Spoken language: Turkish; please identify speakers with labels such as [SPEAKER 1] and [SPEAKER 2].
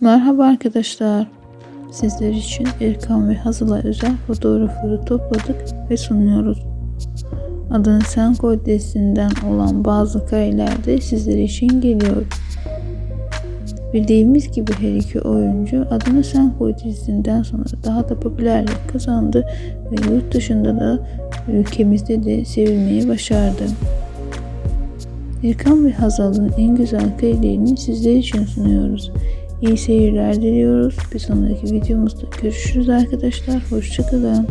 [SPEAKER 1] Merhaba arkadaşlar. Sizler için Erkan ve Hazal'a özel fotoğrafları topladık ve sunuyoruz. Adını Sen Koy olan bazı kareler de sizler için geliyor. Bildiğimiz gibi her iki oyuncu Adını Sen Koy sonra daha da popülerlik kazandı ve yurt dışında da ülkemizde de sevilmeyi başardı. Erkan ve Hazal'ın en güzel karelerini sizler için sunuyoruz. İyi seyirler diliyoruz. Bir sonraki videomuzda görüşürüz arkadaşlar. Hoşçakalın.